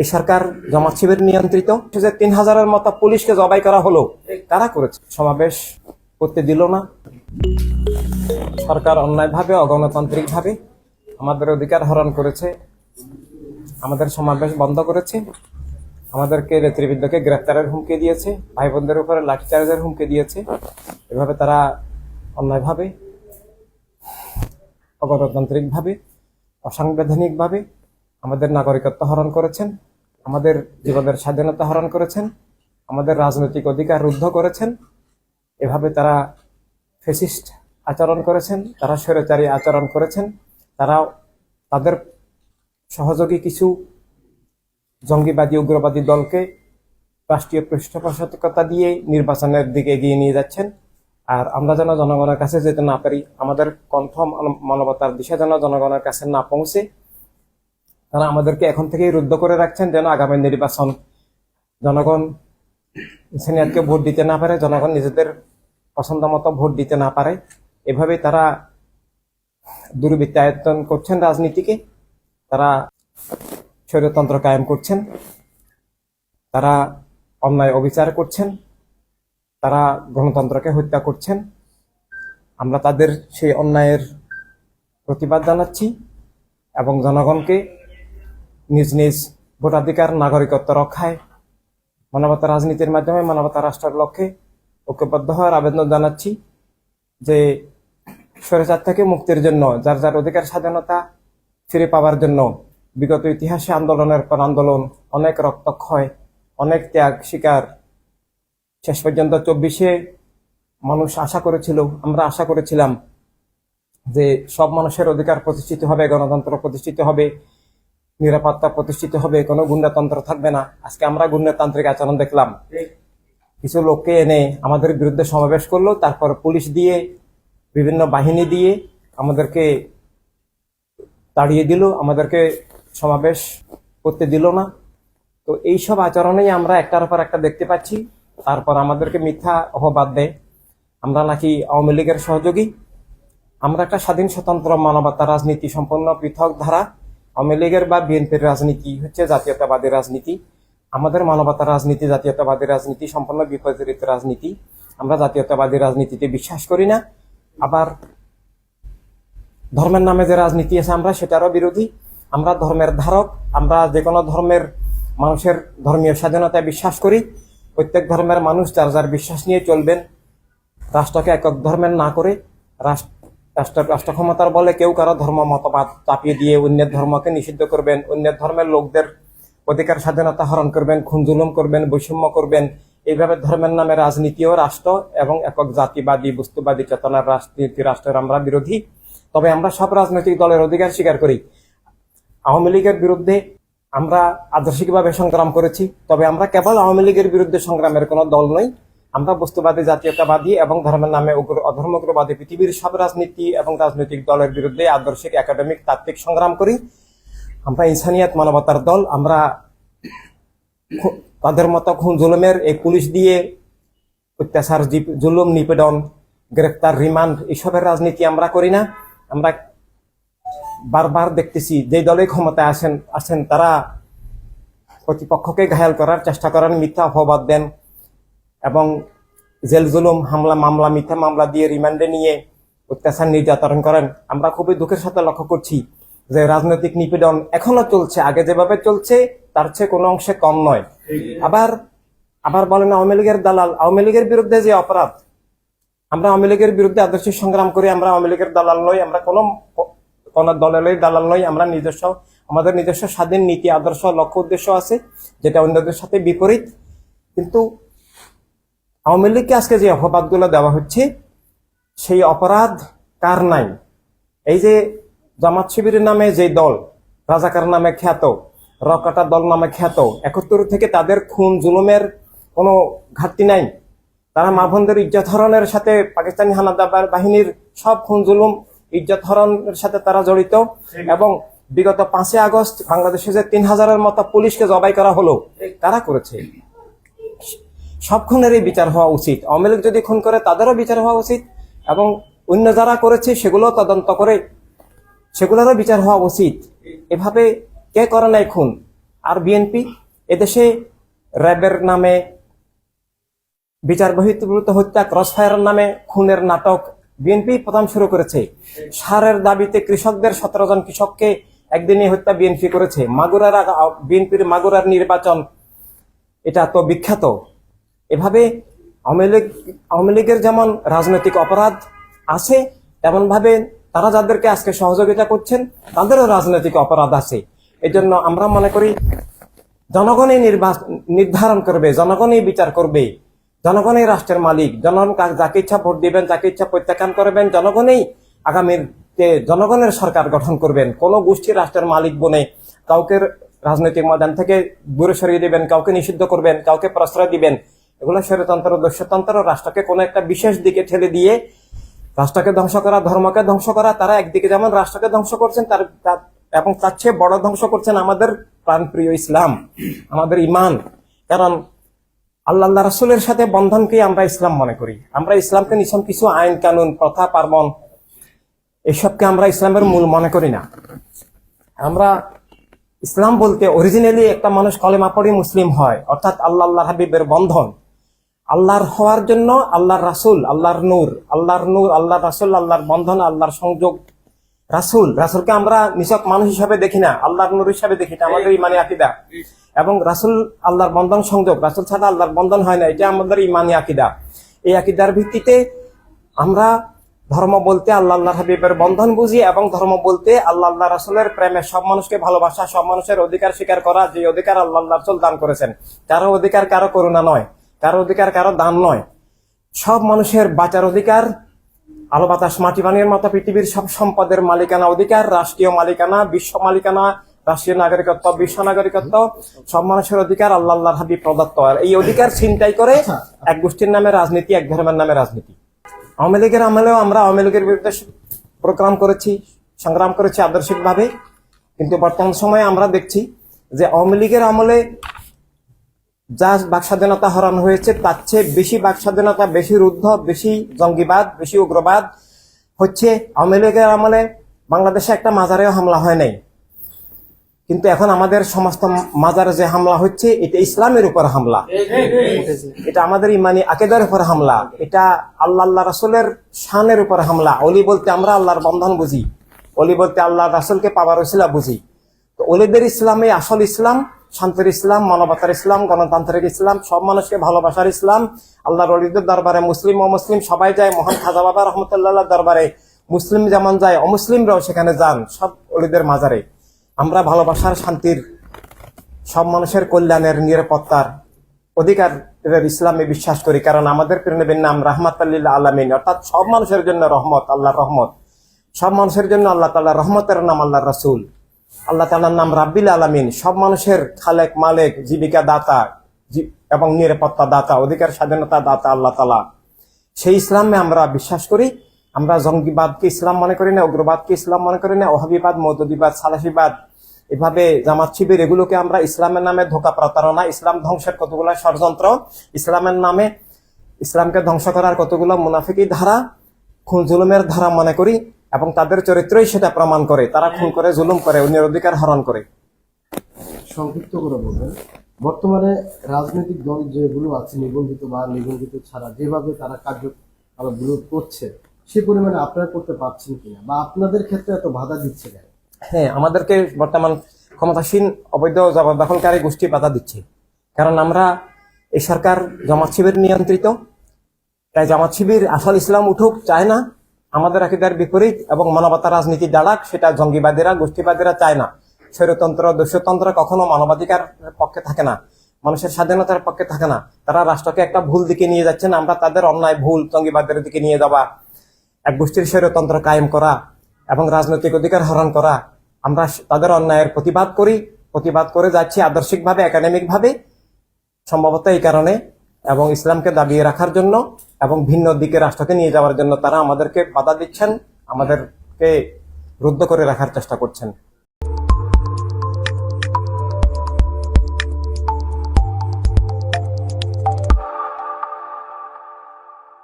এই সরকার জামাত শিবির নিয়ন্ত্রিত। যে তিন হাজারের মতো পুলিশকে জবাই করা হলো, তারা করেছে। সমাবেশ করতে দিল না। সরকার অন্যায়ভাবে, অগণতান্ত্রিকভাবে আমাদের অধিকার হরণ করেছে। আমাদের সমাবেশ বন্ধ করেছে। আমাদেরকে নেতৃবৃন্দকে গ্রেপ্তারের হুমকি দিয়েছে। ভাই বোনদের উপরে লাঠিচার্জের হুমকি দিয়েছে। এভাবে তারা অন্যায়ভাবে, অগণতান্ত্রিকভাবে, অসাংবিধানিকভাবে আমাদের নাগরিকত্ব হরণ করেছেন। আমাদের জীবনের স্বাধীনতা হরণ করেছেন, আমাদের রাজনৈতিক অধিকার রুদ্ধ করেছেন, এভাবে তারা ফেসিস্ট আচরণ করেছেন, তারা স্বৈরাচারী আচরণ করেছেন তারা তাদের সহযোগী কিছু জঙ্গিবাদী, উগ্রবাদী দলকে রাষ্ট্রীয় পৃষ্ঠপোষকতা দিয়ে নির্বাচনের দিকে এগিয়ে নিয়ে যাচ্ছেন। আর আমরা যেন জনগণের কাছে যেতে না পারি, আমাদের কণ্ঠ মানব- মানবতার দিশা যেন জনগণের কাছে না পৌঁছে তারা আমাদেরকে এখন থেকেই রুদ্ধ করে রাখছেন যেন আগামী নির্বাচন জনগণ সিনিয়রকে ভোট দিতে না পারে, জনগণ নিজেদের পছন্দ মতো ভোট দিতে না পারে। এভাবে তারা দুর্বৃত্তায়তন করছেন রাজনীতিকে। তারা স্বৈরতন্ত্র কায়েম করছেন। তারা অন্যায় অবিচার করছেন। তারা গণতন্ত্রকে হত্যা করছেন। আমরা তাদের সেই অন্যায়ের প্রতিবাদ জানাচ্ছি এবং জনগণকে নিজ নিজ ভোটাধিকার, নাগরিকত্ব রক্ষায় মানবতা রাজনীতির মাধ্যমে মানবতা রাষ্ট্রের লক্ষ্যে ঐক্যবদ্ধ হওয়ার আবেদন জানাচ্ছি যে স্বৈরাচার থেকে মুক্তির জন্য, যার যার অধিকার স্বাধীনতা ফিরে পাওয়ার জন্য বিগত ইতিহাসে আন্দোলনের পর আন্দোলন অনেক রক্তক্ষয় অনেক ত্যাগ শিকার। শেষ পর্যন্ত চব্বিশে মানুষ আশা করেছিল, আমরা আশা করেছিলাম যে সব মানুষের অধিকার প্রতিষ্ঠিত হবে, গণতন্ত্র প্রতিষ্ঠিত হবে। নিরাপত্তা প্রতিষ্ঠিত হবে, কোনো গুন্ডাতন্ত্র থাকবে না। আজকে আমরা গুন্ডাতান্ত্রিক আচরণ দেখলাম। কিছু লোককে এনে আমাদের বিরুদ্ধে সমাবেশ করল, তারপর পুলিশ দিয়ে, বিভিন্ন বাহিনী দিয়ে আমাদেরকে তাড়িয়ে দিল, আমাদেরকে সমাবেশ করতে দিল না। তো এইসব আচরণেই আমরা একটার পর একটা দেখতে পাচ্ছি। তারপর আমাদেরকে মিথ্যা অপবাদ দেয়। আমরা নাকি আওয়ামী লীগের সহযোগী। আমরা একটা স্বাধীন, স্বতন্ত্র মানবতা, রাজনীতি সম্পন্ন পৃথক ধারা আওয়ামী লীগের বা বিএনপির রাজনীতি হচ্ছে জাতীয়তাবাদী রাজনীতি। আমাদের মানবতা রাজনীতি, জাতীয়তাবাদী রাজনীতি, সম্পূর্ণ বিপরীত রাজনীতি। আমরা জাতীয়তাবাদী রাজনীতিতে বিশ্বাস করি না। আবার ধর্মের নামে যে রাজনীতি আছে আমরা, সেটারও বিরোধী। আমরা ধর্মের ধারক, আমরা যে কোনো ধর্মের মানুষের ধর্মীয় স্বাধীনতায় বিশ্বাস করি। প্রত্যেক ধর্মের মানুষ যার যার বিশ্বাস নিয়ে চলবেন। রাষ্ট্রকে একক ধর্মের না করে রাষ্ট্র রাষ্ট্র রাষ্ট্র ক্ষমতার বলে কেউ কারও ধর্ম মতবাদ চাপিয়ে দিয়ে অন্যের ধর্মকে নিষিদ্ধ করবেন, অন্যের ধর্মের লোকদের অধিকার, স্বাধীনতা হরণ করবেন, খুন জুলুম করবেন, বৈষম্য করবেন। এইভাবে ধর্মের নামে রাজনীতিও রাষ্ট্র এবং একক জাতিবাদী, বস্তুবাদী চেতনার রাজনীতি, রাষ্ট্রের আমরা বিরোধী। তবে আমরা সব রাজনৈতিক দলের অধিকার স্বীকার করি। আওয়ামী লীগের বিরুদ্ধে আমরা আদর্শিকভাবে সংগ্রাম করেছি। তবে আমরা কেবল আওয়ামী লীগের বিরুদ্ধে সংগ্রামের কোনো দল নই। আমরা বস্তুবাদী, জাতীয়তাবাদী এবং ধর্মের নামে উগ্র- অধর্মগ্রবাদী পৃথিবীর সব রাজনীতি এবং রাজনৈতিক দলের বিরুদ্ধে আদর্শিক, একাডেমিক, তাত্ত্বিক সংগ্রাম করি। আমরা ইনসানিয়াত মানবতার দল। আমরা তাদের মতো খুন জুলুমের এই পুলিশ দিয়ে অত্যাচার জুলুম, নিপীড়ন গ্রেফতার রিমান্ড এসবের রাজনীতি আমরা করি না। আমরা বারবার দেখতেছি, যে দলে ক্ষমতায় আসেন আসেন, তারা প্রতিপক্ষকে ঘায়াল করার চেষ্টা করেন, মিথ্যা অপবাদ দেন। এবং জেল জুলুম, হামলা, মামলা, মিথ্যা মামলা দিয়ে রিমান্ডে নিয়ে অত্যাচার নির্যাতন করেন। আমরা খুবই দুঃখের সাথে লক্ষ্য করছি যে রাজনৈতিক নিপীড়ন এখনও চলছে। আগে যেভাবে চলছে, তার চেয়ে কোনো অংশে কম নয়। আবার আবার বলেন আওয়ামী লীগের দালাল, আওয়ামী লীগের বিরুদ্ধে যে অপরাধ, আমরা আওয়ামী লীগের বিরুদ্ধে আদর্শিক সংগ্রাম করি, আমরা আওয়ামী লীগের দালাল নই, আমরা কোনো কোন দলের দালাল নই, আমরা নিজস্ব, আমাদের নিজস্ব স্বাধীন নীতি, আদর্শ, লক্ষ্য, উদ্দেশ্য আছে, যেটা অন্যদের সাথে বিপরীত। কিন্তু আওয়ামী লীগকে আজকে যে অপবাদগুলো দেওয়া হচ্ছে, সেই অপরাধ কার নাই? এই যে জামাত শিবিরের নামে যে দল, রাজাকার নামে খ্যাত, রকাটা দল নামে খ্যাত, একাত্তর থেকে তাদের খুন, জুলুমের কোনো ঘাটতি নাই। তারা মা বোনদের ইজ্জত হরণের সাথে পাকিস্তানি হানাদার বাহিনীর সব খুন, জুলুম, ইজ্জত হরণের সাথে তারা জড়িত এবং বিগত পাঁচই আগস্ট বাংলাদেশে যে তিন হাজারের মতো পুলিশকে জবাই করা হলো, তারা করেছে। সব খুনেরই বিচার হওয়া উচিত। আওয়ামী লীগ যদি খুন করে, তাদেরও বিচার হওয়া উচিত এবং অন্য যারা করেছে সেগুলো তদন্ত করে সেগুলোরও বিচার হওয়া উচিত। এভাবে কে করে নাই খুন? আর বিএনপি? এদেশে র্যাবের নামে বিচার বহির্ভূত হত্যা ক্রসফায়ারের নামে খুনের নাটক বিএনপি প্রথম শুরু করেছে। সারের দাবিতে কৃষকদের সতেরো জন কৃষককে একদিনই হত্যা বিএনপি করেছে। মাগুরার বিএনপির মাগুরার নির্বাচন, এটা তো বিখ্যাত। এভাবে আওয়ামী লীগ, আওয়ামী লীগের যেমন রাজনৈতিক অপরাধ আছে তেমন ভাবে তারা যাদেরকে আজকে সহযোগিতা করছেন, তাদেরও রাজনৈতিক অপরাধ আছে। এই জন্য আমরা মনে করি জনগণই নির্বাচন নির্ধারণ করবে, জনগণই বিচার করবে। জনগণই রাষ্ট্রের মালিক, জনগণ যাকে ইচ্ছা ভোট দিবেন, যাকে ইচ্ছা প্রত্যাখ্যান করবেন, জনগণই আগামীর জনগণের সরকার গঠন করবেন। কোন গোষ্ঠী রাষ্ট্রের মালিক বনে কাউকে রাজনৈতিক ময়দান থেকে দূরে সরিয়ে দিবেন, কাউকে নিষিদ্ধ করবেন, কাউকে প্রশ্রয় দিবেন এগুলো স্বৈরতন্ত্র দস্যতন্ত্র, রাষ্ট্রকে কোনো একটা বিশেষ দিকে ঠেলে দিয়ে রাষ্ট্রকে ধ্বংস করা, ধর্মকে ধ্বংস করা, তারা একদিকে যেমন রাষ্ট্রকে ধ্বংস করছেন, তার এবং তার চেয়ে বড় ধ্বংস করছেন আমাদের প্রাণপ্রিয় ইসলাম, আমাদের ইমান কারণ আল্লাহ রাসুলের সাথে বন্ধনকে আমরা ইসলাম মনে করি। আমরা ইসলামকে নিছম কিছু আইন, কানুন, প্রথা, পার্বণ, এসবকে আমরা ইসলামের মূল মনে করি না। আমরা ইসলাম বলতে অরিজিনালি একটা মানুষ কলেমা পড়ে মুসলিম হয়, অর্থাৎ আল্লাহ হাবিবের বন্ধন। আল্লাহর হওয়ার জন্য আল্লাহর রাসুল, আল্লাহর নূর আল্লাহর নূর, আল্লাহর রাসুল, আল্লাহর বন্ধন, আল্লাহর সংযোগ। রাসুল, রাসুলকে আমরা নিছক মানুষ হিসাবে দেখি না, আল্লাহর নূর হিসাবে দেখি, এটা আমাদের ইমানি আকিদা। এবং রাসুল আল্লাহর বন্ধন সংযোগ, রাসুল ছাড়া আল্লাহর বন্ধন হয় না, এটা আমাদের ইমানি আকিদা। এই আকিদার ভিত্তিতে আমরা ধর্ম বলতে আল্লাহ আল্লাহ হাবিবের বন্ধন বুঝি এবং ধর্ম বলতে আল্লাহ আল্লাহ রাসুলের প্রেমে সব মানুষকে ভালোবাসা, সব মানুষের অধিকার স্বীকার করা, যে অধিকার আল্লাহ রাসুল দান করেছেন। কারও অধিকার, কারও করুণা নয়। কারও অধিকার কারও দান নয়। সব মানুষের বাঁচার অধিকার আলো বাতাস মাটি পানির মতো পৃথিবীর সব সম্পদের মালিকানা অধিকার রাষ্ট্রীয় মালিকানা বিশ্ব মালিকানা রাষ্ট্রীয় নাগরিকত্ব বিশ্ব নাগরিকত্ব সব মানুষের অধিকার আল্লাহ আল্লাহর হাবিব প্রদত্ত। আর এই অধিকার ছিনতাই করে এক গোষ্ঠীর নামে রাজনীতি এক ধর্মের নামে রাজনীতি। আওয়ামী লীগের আমলেও আমরা আওয়ামী লীগের বিরুদ্ধে প্রোগ্রাম করেছি সংগ্রাম করেছি আদর্শিকভাবে। কিন্তু বর্তমান সময়ে আমরা দেখছি যে আওয়ামী লীগের আমলে যা বাক স্বাধীনতা হরণ হয়েছে, তার চেয়ে বেশি বাক স্বাধীনতা বেশি রুদ্ধ, বেশি জঙ্গিবাদ, বেশি উগ্রবাদ হচ্ছে আওয়ামী লীগের আমলে বাংলাদেশে একটা মাজারেও হামলা হয় নাই। কিন্তু এখন আমাদের সমস্ত মাজারে যে হামলা হচ্ছে, এটা ইসলামের উপর হামলা। এটা আমাদের ইমানি আকেদার উপর হামলা। এটা আল্লাহ আল্লাহ রাসুলের শানের উপর হামলা। অলি বলতে আমরা আল্লাহর বন্ধন বুঝি। অলি বলতে আল্লাহ রাসুলকে পাওয়ার ওসিলা বুঝি। তো অলিদের ইসলামে আসল ইসলাম শান্তির ইসলাম, মানবতার ইসলাম, গণতান্ত্রিক ইসলাম, সব মানুষকে ভালোবাসার ইসলাম। আল্লাহর অলিদের দরবারে মুসলিম ও মুসলিম সবাই যায়, মহান খাজা বাবা রহমতুল্লাহ দরবারে। মুসলিম যেমন যায়, অমুসলিমরাও সেখানে যান, সব অলিদের মাজারে। আমরা ভালোবাসার শান্তির, সব মানুষের কল্যাণের নিরাপত্তার অধিকার ইসলামে বিশ্বাস করি, কারণ আমাদের প্রিয়নবীর নাম রাহমাত আলমিন। অর্থাৎ সব মানুষের জন্য রহমত আল্লাহ রহমত। সব মানুষের জন্য আল্লাহ তাল্লাহ রহমতের নাম আল্লাহ রাসুল। আল্লাহ তাল্লাহর নাম রাব্বিল আলমিন। সব মানুষের খালেক, মালেক, জীবিকা দাতা এবং নিরাপত্তা দাতা, অধিকার স্বাধীনতা দাতা আল্লাহ তালা সেই ইসলামে আমরা বিশ্বাস করি, আমরা জঙ্গিবাদকে ইসলাম মনে করি না, উগ্রবাদকে ইসলাম মনে করি না ওহাবিবাদ মৌদুদিবাদ সালাফিবাদ এভাবে জামাত শিবির, এগুলোকে আমরা ইসলামের নামে ধোকা প্রতারণা, ইসলাম ধ্বংসের কতগুলো ষড়যন্ত্র, ইসলামের নামে ইসলামকে ধ্বংস করার কতগুলো মুনাফিকি ধারা খুন জুলুমের ধারা মনে করি এবং তাদের চরিত্রই সেটা প্রমাণ করে। তারা খুন করে জুলুম করে অন্যের অধিকার হরণ করে। সংক্ষিপ্ত করে বলবেন বর্তমানে রাজনৈতিক দল যেগুলো আছে নিবন্ধিত বা নিবন্ধিত ছাড়া যেভাবে তারা কার্যকলাপগুলো করছে সে পরিমাণে আপনারা করতে পারছেন কিনা? বা আপনাদের ক্ষেত্রে এত বাধা দিচ্ছে কেন? হ্যাঁ আমাদেরকে বর্তমান ক্ষমতাসীন অবৈধ জবরদখলকারী গোষ্ঠী বাধা দিচ্ছে। কারণ আমরা এই সরকার জামাত শিবির নিয়ন্ত্রিত। তাই জামাত শিবির আসল ইসলাম উঠুক চায় না আমাদের আকিদার বিপরীত এবং মানবতা রাজনীতি দাঁড়াক সেটা জঙ্গিবাদীরা, গোষ্ঠীবাদীরা চায় না। স্বৈরতন্ত্র, দস্যতন্ত্র কখনো মানবাধিকার পক্ষে থাকে না। মানুষের স্বাধীনতার পক্ষে থাকে না। তারা রাষ্ট্রকে একটা ভুল দিকে নিয়ে যাচ্ছেন আমরা তাদের অন্যায়, ভুল, জঙ্গিবাদের দিকে নিয়ে যাওয়া, এক গোষ্ঠীর স্বৈরতন্ত্র কায়েম করা এবং রাজনৈতিক অধিকার হরণ করা। আমরা তাদের অন্যায়ের প্রতিবাদ করি, প্রতিবাদ করে যাচ্ছি আদর্শিকভাবে একাডেমিকভাবে সম্ভবত এই কারণে এবং ইসলামকে দাবিয়ে রাখার জন্য এবং ভিন্ন দিকে রাষ্ট্রকে নিয়ে যাওয়ার জন্য তারা আমাদেরকে বাধা দিচ্ছেন, আমাদেরকে রুদ্ধ করে রাখার চেষ্টা করছেন।